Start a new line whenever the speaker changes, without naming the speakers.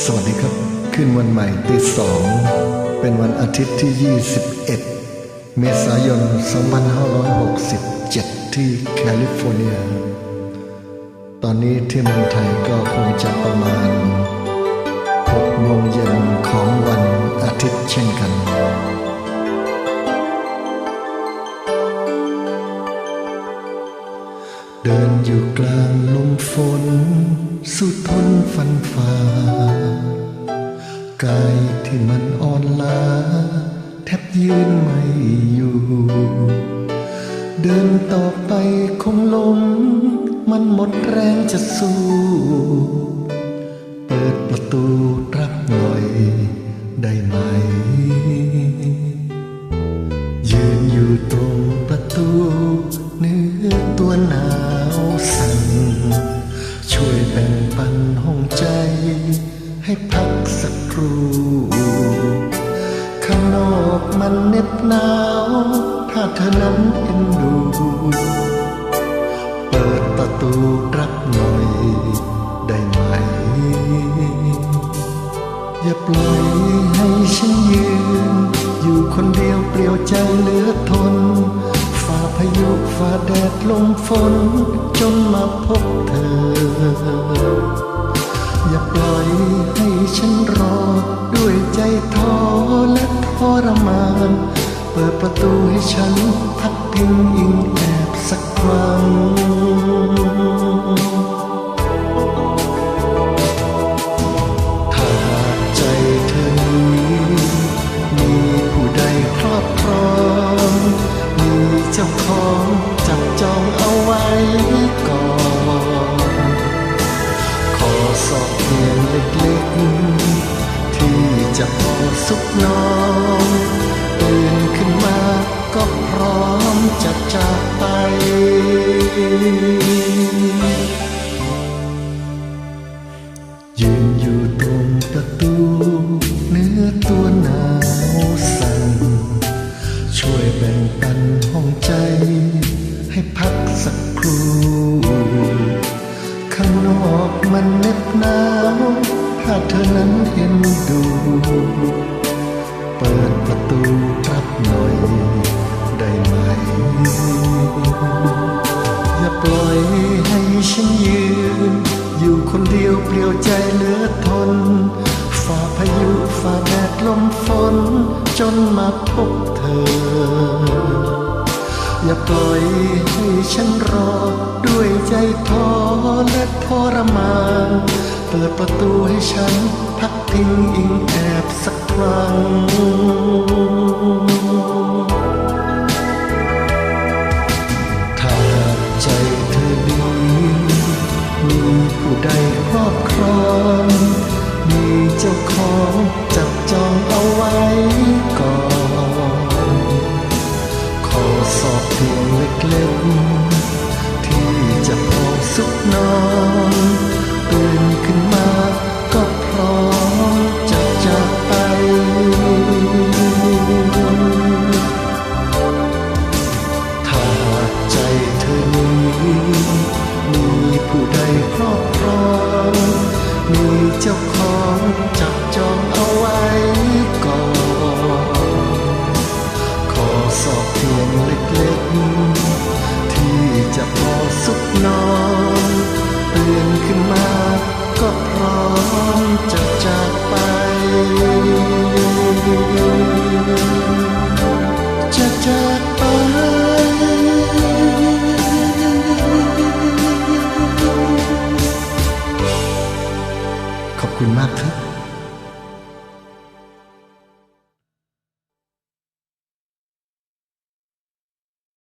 สวัสดีครับขึ้นวันใหม่ตีสองเป็นวันอาทิตย์ที่ 21 เมษายน 2567 ที่แคลิฟอร์เนีย ตอนนี้ที่เมืองไทยก็คงจะประมาณ6โมงเย็นของวันอาทิตย์เช่นกัน เดินอยู่กลางลมฝน สุดทนฟันฝ่ากายที่มันอ่อนล้า แทบยืนไม่อยู่ เดินต่อไปคงล้มมันหมดแรงจะสู้ เปิดประตูรับหน่อยได้ไหม ยืนอยู่ตรงประตู เนื้อตัวหนาวสั่น ช่วยแบ่งปันห้องใจ ให้พักสักครู่ข้างนอกมันเน็บหนาว ถ้าเธอนั้นเอ็นดู เปิดประตูรับหน่อยได้ไหม อย่าปล่อยให้ฉันยืน อยู่คนเดียวเปลี่ยวใจเหลือทน ฝ่าแดดลมฝนจนมาพบเธอ อย่าปล่อยให้ฉันรอ ด้วยใจท้อและทรมาน เปิดประตูให้ฉันพักพิงอิง ก่อน ขอสอบเพียงเล็กๆ ที่จะพอสุขนอนตื่นขึ้นมาก็พร้อมจะจากไปยืนอยู่ตรงประตูเนื้อตัวหนาวสั่นช่วยแบ่งปันห้องใจให้พัก อกมันเน็บหนาวถ้าเธอนั้นเห็นดู เปิดประตูรับหน่อยได้ไหม อย่าปล่อยให้ฉันยืน อยู่คนเดียวเปลี่ยวใจเหลือทนฝ่าพายุฝ่าแดดลมฝน จนมาพบเธอ อย่าปล่อยให้ฉันรอ ด้วยใจท้อและทรมาน เปิดประตูให้ฉันพักพิงอิงแอบสักครั้ง สุขนอนตื่นขึ้นมาก็พร้อมจะจากไป ถ้าใจเธอนี้มีผู้ใดครอบครองมีเจ้าของจับจองเอาไว้ก่อน ขอสอบเพียงเล็กๆที่จะพอสุขนอน ลือนขึ้นมา ก็พร้อมจะจากไป จะจากไปขอบคุณมากครับ